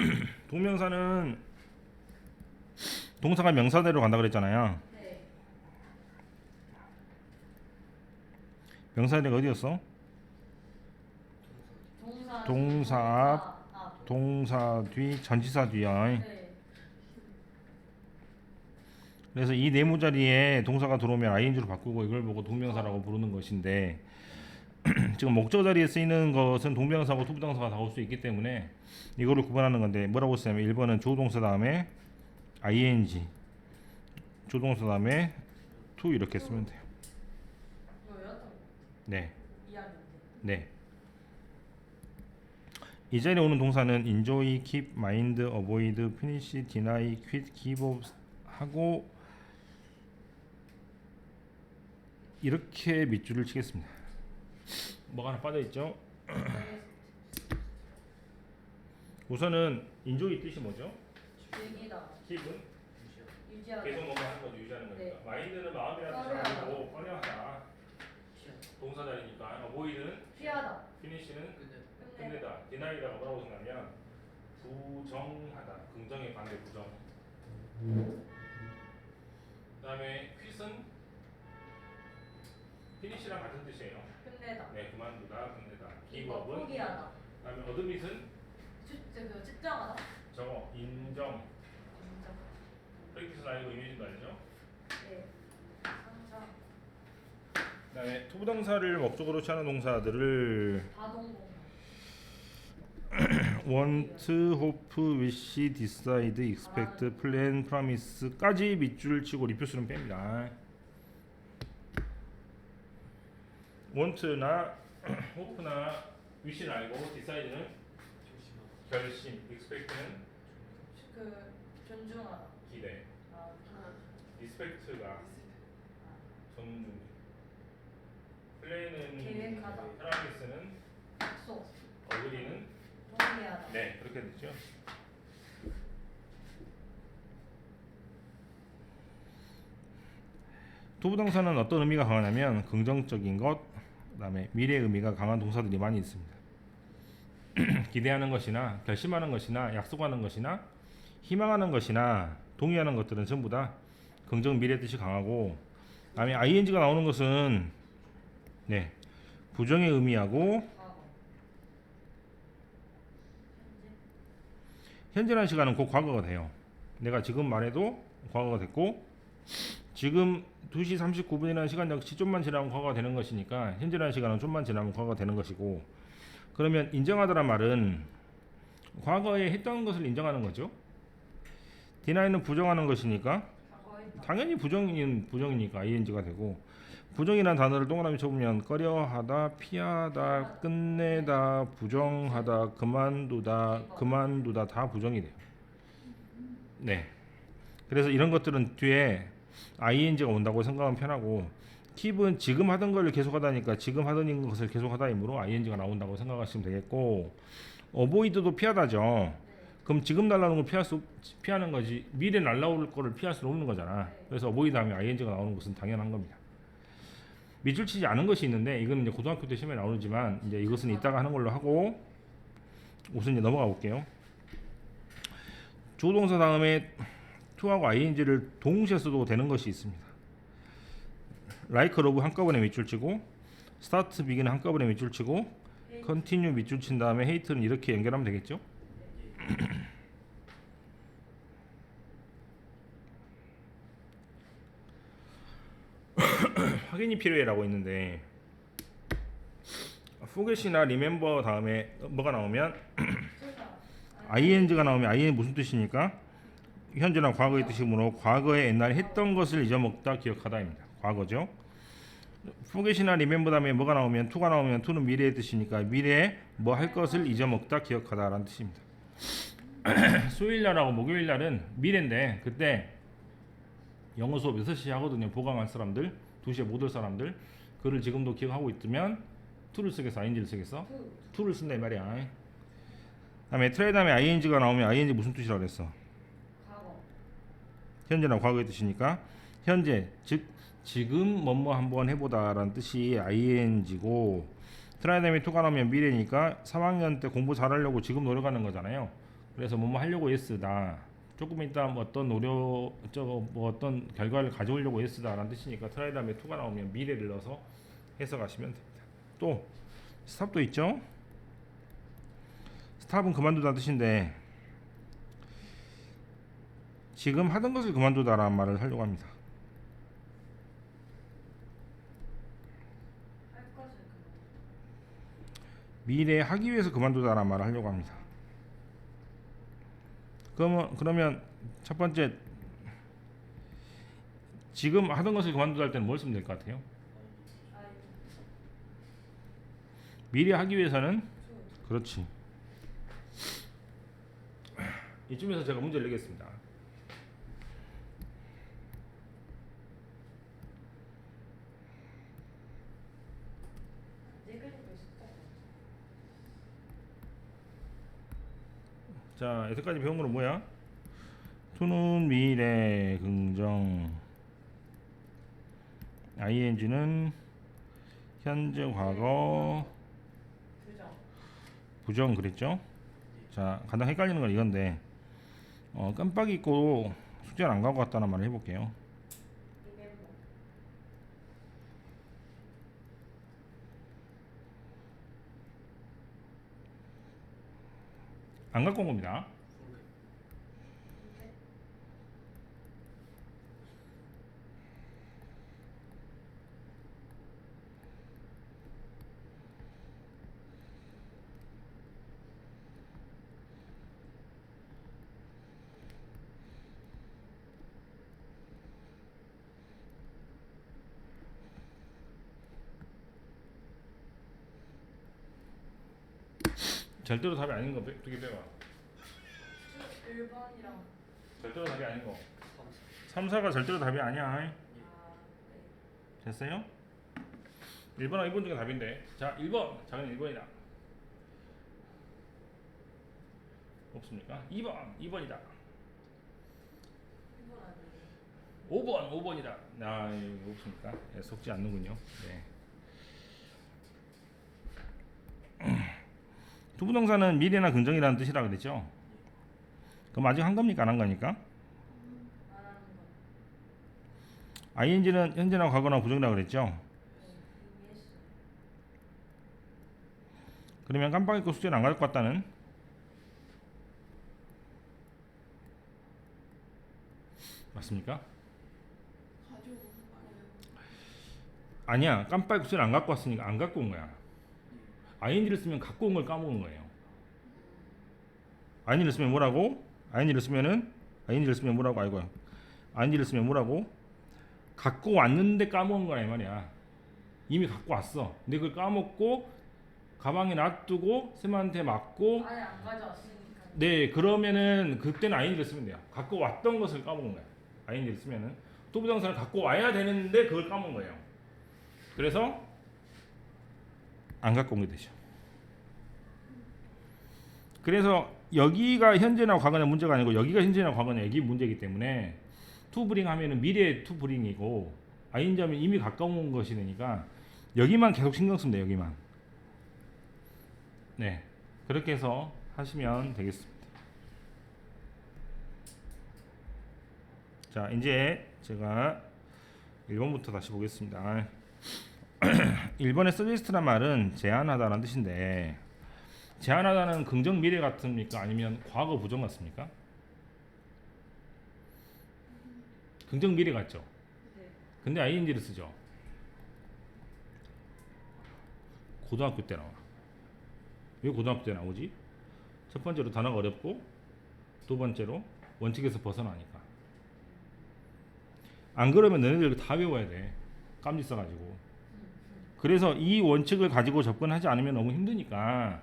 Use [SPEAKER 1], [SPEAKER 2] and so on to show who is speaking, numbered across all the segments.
[SPEAKER 1] 동명사는 동사가 명사대로 간다 그랬잖아요.
[SPEAKER 2] 네.
[SPEAKER 1] 명사대가 어디였어?
[SPEAKER 2] 동사.
[SPEAKER 1] 동사
[SPEAKER 2] 아, 아,
[SPEAKER 1] 동사 뒤 전치사 뒤야.
[SPEAKER 2] 네.
[SPEAKER 1] 그래서 이 네모 자리에 동사가 들어오면 ing로 바꾸고 이걸 보고 동명사라고 부르는 것인데 지금 목적 자리에 쓰이는 것은 동명사고 투부정사가 다올수 있기 때문에 이거를 구분하는 건데 뭐라고 쓰냐면 1번은 조동사 다음에 ing 조동사 다음에 to 이렇게 쓰면 돼요. 네. 네. 이 자리에 오는 동사는 enjoy, keep, mind, avoid, finish, deny, quit, give up 하고 이렇게 밑줄을 치겠습니다. 뭐가 하나 빠져 있죠? 우선은 enjoy 뜻이 뭐죠?
[SPEAKER 2] 즐기다.
[SPEAKER 1] keep은
[SPEAKER 2] 유지하다.
[SPEAKER 1] 계속 뭔가 하는 거죠, 유지하는 거니까.
[SPEAKER 2] 네.
[SPEAKER 1] mind는 마음이라는 뜻이
[SPEAKER 2] 꺼려하다.
[SPEAKER 1] 아니고 꺼려하다. 동사 자리니까 avoid는
[SPEAKER 2] 피하다.
[SPEAKER 1] finish는
[SPEAKER 2] 끝내.
[SPEAKER 1] 끝내다. 디나이라가 뭐라고 생각하면 부정하다. 긍정의 반대 부정. 그 다음에 퀴즈는 피니시랑 같은 뜻이에요.
[SPEAKER 2] 끝내다.
[SPEAKER 1] 네, 그만두다, 끝내다.
[SPEAKER 2] 이거
[SPEAKER 1] 기업은
[SPEAKER 2] 포기하다.
[SPEAKER 1] 그다음에 어드밋은
[SPEAKER 2] 측, 그 측정하다.
[SPEAKER 1] 저거 인정.
[SPEAKER 2] 인정.
[SPEAKER 1] 프랙티스 아니고 이미지도 아니죠.
[SPEAKER 2] 네. 상상.
[SPEAKER 1] 그다음에 투부동사를 목적으로 취하는 동사들을
[SPEAKER 2] 다동공.
[SPEAKER 1] want, hope, wish, decide, expect, plan, promise까지 밑줄 치고 리표수는 뺍니다. Want나 hope나 wish는 알고 decide는 결심, expect는
[SPEAKER 2] 그 존중하다.
[SPEAKER 1] 기대,
[SPEAKER 2] 아,
[SPEAKER 1] expect가 존중, plan은
[SPEAKER 2] 계획하다.
[SPEAKER 1] promise는
[SPEAKER 2] 약속.
[SPEAKER 1] agree는
[SPEAKER 2] 동의하다.
[SPEAKER 1] 네 그렇게 되죠. 투부동사는 어떤 의미가 강하냐면 긍정적인 것, 그다음에 미래 의미가 강한 동사들이 많이 있습니다. 기대하는 것이나 결심하는 것이나 약속하는 것이나 희망하는 것이나 동의하는 것들은 전부 다 긍정 미래 뜻이 강하고, 그다음에 ing가 나오는 것은 네 부정의 의미하고. 현재라는 시간은 곧 과거가 돼요. 내가 지금 말해도 과거가 됐고 지금 2시 39분이라는 시간 역시 좀만 지나면 과거가 되는 것이니까 현재라는 시간은 좀만 지나면 과거가 되는 것이고 그러면 인정하다란 말은 과거에 했던 것을 인정하는 거죠. 디나이는 부정하는 것이니까 당연히 부정인 부정이니까 ing가 되고 부정이라는 단어를 동그라미 쳐보면 꺼려하다, 피하다, 끝내다, 부정하다, 그만두다, 그만두다 다 부정이 돼요. 네. 그래서 이런 것들은 뒤에 ing가 온다고 생각하면 편하고 킵은 지금 하던 걸 계속 하다니까 지금 하던 것을 계속 하다이므로 ing가 나온다고 생각하시면 되겠고 어보이드도 피하다죠. 그럼 지금 날라오는 걸 피할 수 없- 피하는 거지 미래 날라올 거를 피할 수 없는 거잖아. 그래서 어보이드 하면 ing가 나오는 것은 당연한 겁니다. 밑줄 치지 않은 것이 있는데 이거는 이제 고등학교 때 시험에 나오지만 이제 이것은 이따가 하는 걸로 하고 우선 이제 넘어가 볼게요. 조동사 다음에 to하고 ing를 동시에 써도 되는 것이 있습니다. like, love 한꺼번에 밑줄 치고 start, begin 한꺼번에 밑줄 치고 continue 밑줄 친 다음에 hate는 이렇게 연결하면 되겠죠? 확인이 필요해라고 있는데 forget이나 remember 다음에 뭐가 나오면 ing가 나오면 ing 무슨 뜻이니까 현재나 과거의 뜻이므로 과거에 옛날에 했던 것을 잊어먹다 기억하다입니다. 과거죠. forget이나 remember 다음에 뭐가 나오면 to가 나오면 to는 미래의 뜻이니까 미래에 뭐 할 것을 잊어먹다 기억하다라는 뜻입니다. 수요일 날하고 목요일 날은 미래인데 그때 영어 수업 6시 하거든요. 보강할 사람들, 2시에 못 올 사람들. 그를 지금도 기억하고 있으면 to를 쓰겠어, ing를 쓰겠어?
[SPEAKER 2] 투.
[SPEAKER 1] to를 쓴다 이 말이야. 다음에 트레이 다음에 ing가 나오면 ing 무슨 뜻이라고 그랬어? 현재나 과거의 뜻이니까 현재 즉 지금 뭐뭐 한번 해보다라는 뜻이 ing고 트라이 다음에 to가 나오면 미래니까 3학년 때 공부 잘하려고 지금 노력하는 거잖아요. 그래서 뭐뭐 하려고 애쓰다. 조금 있다 뭐 어떤 노력 저거 뭐 어떤 결과를 가져오려고 애쓰다라는 뜻이니까 트라이 다음에 투가 나오면 미래를 넣어서 해석하시면 됩니다. 또 스탑도 있죠. 스탑은 그만두다는 뜻인데 지금 하던 것을 그만두다라는 말을 하려고 합니다. 미래에 하기 위해서 그만두다라는 말을 하려고 합니다. 그러면 그러면 첫 번째 지금 하던 것을 그만두다 할 때는 뭘 쓰면 될 것 같아요? 미래 하기 위해서는
[SPEAKER 2] 투.
[SPEAKER 1] 그렇지. 이쯤에서 제가 문제를 내겠습니다.
[SPEAKER 2] 네 그림도 있었다.
[SPEAKER 1] 자, 여태까지 배운 거는 뭐야? 투는 미래 긍정 ing는 현재 과거
[SPEAKER 2] 부정.
[SPEAKER 1] 그랬죠? 자, 가장 헷갈리는 건 이건데 어, 깜빡 잊고 숙제를 안 가고 갔다는 말을 해볼게요.
[SPEAKER 2] 리멤버.
[SPEAKER 1] 안 갖고 온 겁니다.
[SPEAKER 2] 네.
[SPEAKER 1] 절대로 답이 아닌 거두개 빼봐.
[SPEAKER 2] 투 1번이랑
[SPEAKER 1] 절대로 답이 아닌 거. 3, 4가 절대로 답이 아니야.
[SPEAKER 2] 아 네.
[SPEAKER 1] 됐어요? 1번하고 2번 중에 답인데. 자, 1번. 작은 1번이다. 없습니까? 2번. 2번이다.
[SPEAKER 2] 1번 아니에요.
[SPEAKER 1] 5번. 5번이다. 아, 없습니까? 예, 속지 않는군요. 네. 투부정사는 미래나 긍정이라는 뜻이라 그랬죠? 그럼 아직 한 겁니까? 안한 거. ing는 현재나 과거나 부정이라고 그랬죠? 그러면 깜빡 잊고 숙제를 안 가지고 갔다는? 맞습니까? 아니야 깜빡 잊고 숙제를 안 갖고 왔으니까 안 갖고 온 거야 ing를 쓰면 갖고 온 걸 까먹은 거예요. ing를 쓰면 뭐라고? ing를 쓰면은 ing를 쓰면 뭐라고? 알고요 ing를 쓰면 뭐라고? 갖고 왔는데 까먹은 거야 이 말이야. 이미 갖고 왔어. 근데 그걸 까먹고 가방에 놔두고 쌤한테 맞고
[SPEAKER 2] 아예 안 가져왔으니까.
[SPEAKER 1] 네 그러면은 그때는 ing를 쓰면 돼요. 갖고 왔던 것을 까먹은 거야. ing를 쓰면은. 또부정사를 갖고 와야 되는데 그걸 까먹은 거예요. 그래서 안 갖고 온 게 되죠 그래서 여기가 현재나 과거냐 문제가 아니고 여기가 현재나 과거냐 여기 문제이기 때문에 투브링 하면은 미래 투브링이고 ing하면 이미 가까운 것이 되니까 여기만 계속 신경 쓰면 돼요 여기만 네 그렇게 해서 하시면 되겠습니다. 자, 이제 제가 1번부터 다시 보겠습니다. 1번의 suggest란 말은 제안하다라는 뜻인데 제안하다는 긍정 미래 같습니까? 아니면 과거 부정 같습니까? 긍정 미래 같죠?
[SPEAKER 2] 네.
[SPEAKER 1] 근데 ing를 쓰죠. 고등학교 때 나와. 왜 고등학교 때 나오지? 첫 번째로 단어가 어렵고 두 번째로 원칙에서 벗어나니까. 안 그러면 너네들 다 외워야 돼. 깜지 써가지고. 그래서 이 원칙을 가지고 접근하지 않으면 너무 힘드니까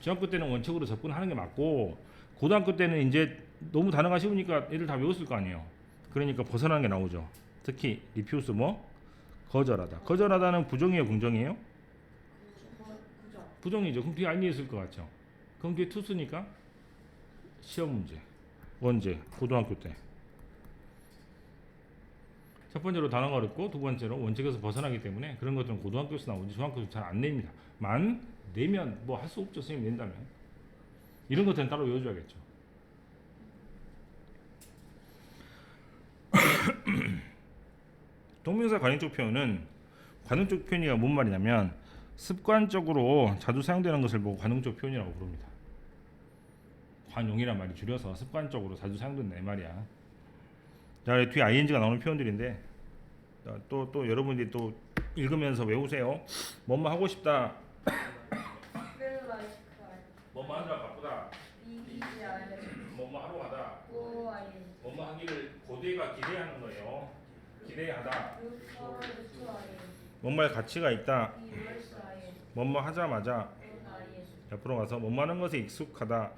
[SPEAKER 1] 중학교 때는 원칙으로 접근하는 게 맞고 고등학교 때는 이제 너무 단어가 쉬우니까 애들 다 외웠을 거 아니에요. 그러니까 벗어나는 게 나오죠. 특히 리퓨스 뭐 거절하다. 거절하다는 부정이에요, 긍정이에요? 부정이죠. 그럼 뒤에 아니 있을 것 같죠. 그럼 뒤에 투수니까 시험 문제. 언제? 고등학교 때. 첫 번째로 단어가 어렵고 두 번째로 원칙에서 벗어나기 때문에 그런 것들은 고등학교에서 나오지 중학교에서 잘 안 냅니다. 만 내면 뭐 할 수 없죠. 선생님 낸다면. 이런 것들은 따로 외워줘야겠죠. 동명사 관용적 표현은 관용적 표현이가 뭔 말이냐면 습관적으로 자주 사용되는 것을 보고 관용적 표현이라고 부릅니다. 관용이란 말이 줄여서 습관적으로 자주 사용된다 이 말이야. 자, 뒤에 ing가 나오는 표현들인데 또 또 여러분들이 또 읽으면서 외우세요. 뭐뭐 하고 싶다. 뭐뭐 하느라 바쁘다. 뭐뭐 하러 가다. 뭐뭐 하기를 고대가 기대하는 거예요. 기대하다. 뭐뭐의 가치가 있다. 뭐뭐 하자마자. 옆으로 가서 뭐뭐 하는 것에 익숙하다.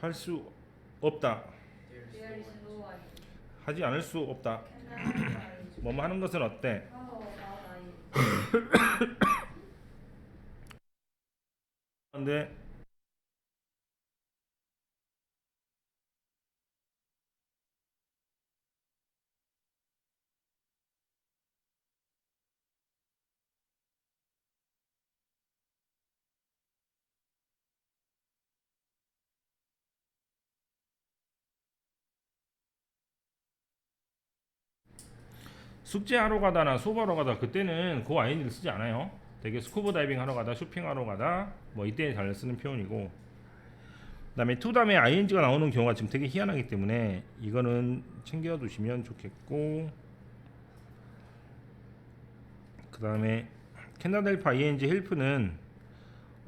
[SPEAKER 1] 할 수 없다. 하지 않을 수 없다. 뭐뭐 하는 것은 어때? 근데 숙제하러 가다나 수업하러 가다 그때는 그 ing를 쓰지 않아요. 되게 스쿠버 다이빙 하러 가다 쇼핑하러 가다 뭐 이때 잘 쓰는 표현이고 그다음에 to 다음에 ing가 나오는 경우가 지금 되게 희한하기 때문에 이거는 챙겨 두시면 좋겠고 그다음에 캐나다일파 ing help는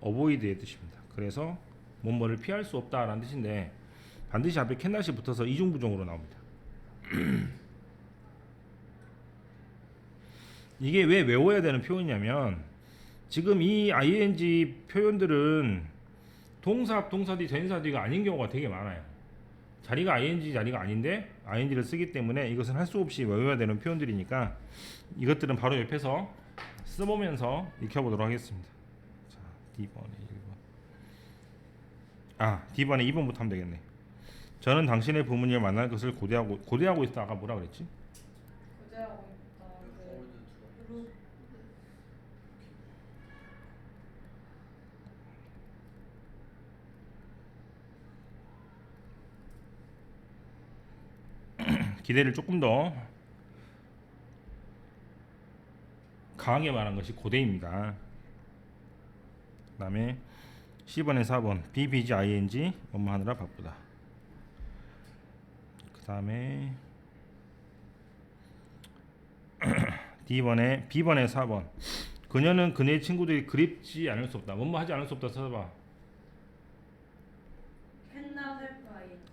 [SPEAKER 1] avoid의 뜻입니다. 그래서 뭐뭐를 피할 수 없다라는 뜻인데 반드시 앞에 캔낫이 붙어서 이중부정으로 나옵니다. 이게 왜 외워야 되는 표현이냐면 지금 이 ing 표현들은 동사 앞 동사 뒤 전사 뒤가 아닌 경우가 되게 많아요. 자리가 ing 자리가 아닌데 ing를 쓰기 때문에 이것은 할 수 없이 외워야 되는 표현들이니까 이것들은 바로 옆에서 써보면서 익혀보도록 하겠습니다. 자, D번에 1번. 아, D번에 2번부터 하면 되겠네. 저는 당신의 부모님을 만날 것을 고대하고 고대하고 있다. 아까 뭐라 그랬지?
[SPEAKER 2] 고대하고 있다. 그 look
[SPEAKER 1] 기대를 조금 더 강하게 말한 것이 고대입니다. 그 다음에 10번에 4번 BBG ING 업무 하느라 바쁘다. 그 다음에 D번에 B번에 4번 그녀는 그녀의 친구들이 그립지 않을 수 없다. 뭐뭐 하지 않을 수 없다
[SPEAKER 2] ing.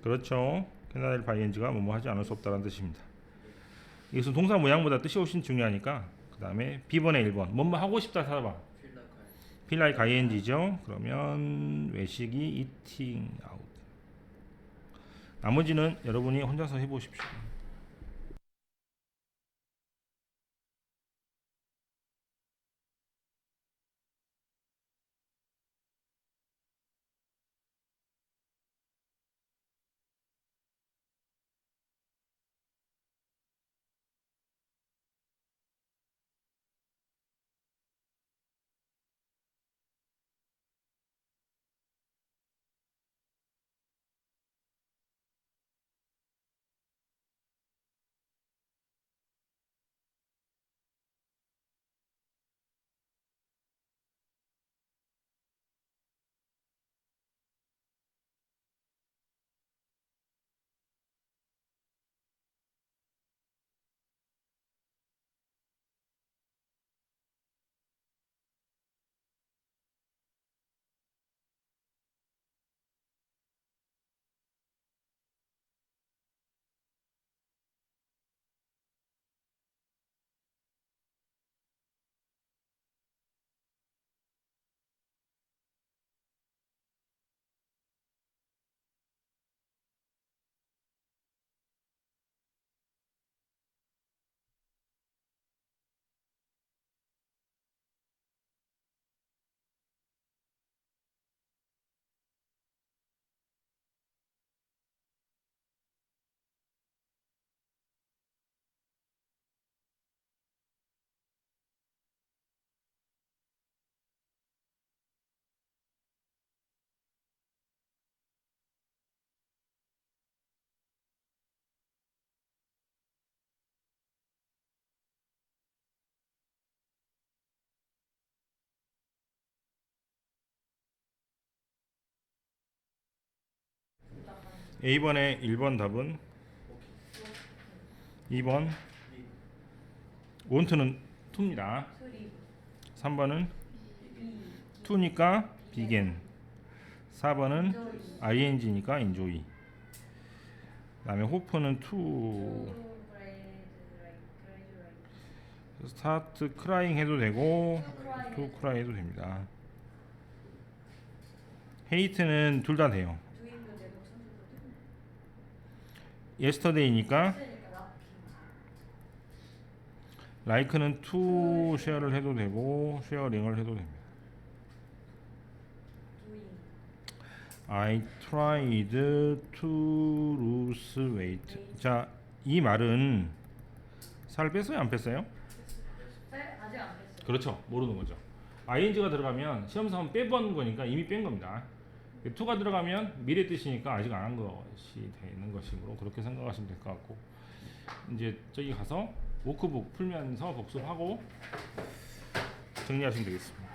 [SPEAKER 1] 그렇죠. 캐나다일 바이엔즈가 뭐뭐 하지 않을 수 없다는 뜻입니다. 이것은 동사 모양보다 뜻이 훨씬 중요하니까 그 다음에 B번에 1번 뭐뭐 하고 싶다 찾아봐. 필라이 가이엔지죠. 그러면 외식이 eating out. 나머지는 여러분이 혼자서 해보십시오. A번의 1번 답은? 2번? 원투는 2입니다.
[SPEAKER 2] 트리
[SPEAKER 1] 3번은
[SPEAKER 2] 비
[SPEAKER 1] 2니까 비겐 4번은
[SPEAKER 2] 조이
[SPEAKER 1] ing니까 호프는
[SPEAKER 2] 투 그레이드 라이트 그레이드 라이트
[SPEAKER 1] start crying 해도 되고
[SPEAKER 2] 투
[SPEAKER 1] cry 해도 됩니다. hate는 둘 다 돼요
[SPEAKER 2] 두인도 되고 천주도 되고
[SPEAKER 1] yesterday니까 like는 to share를 해도 되고 sharing을 해도 됩니다. I tried to lose weight. 자 이 말은 살 뺐어요 안 뺐어요?
[SPEAKER 2] 뺄 아직 안 뺐어요.
[SPEAKER 1] 그렇죠. 모르는 거죠. ing가 들어가면 시험사원 빼본 거니까 이미 뺀 겁니다 to가 들어가면 미래 뜻이니까 아직 안 한 것이 되는 것이므로 그렇게 생각하시면 될 것 같고 이제 저기 가서 워크북 풀면서 복습하고 정리하시면 되겠습니다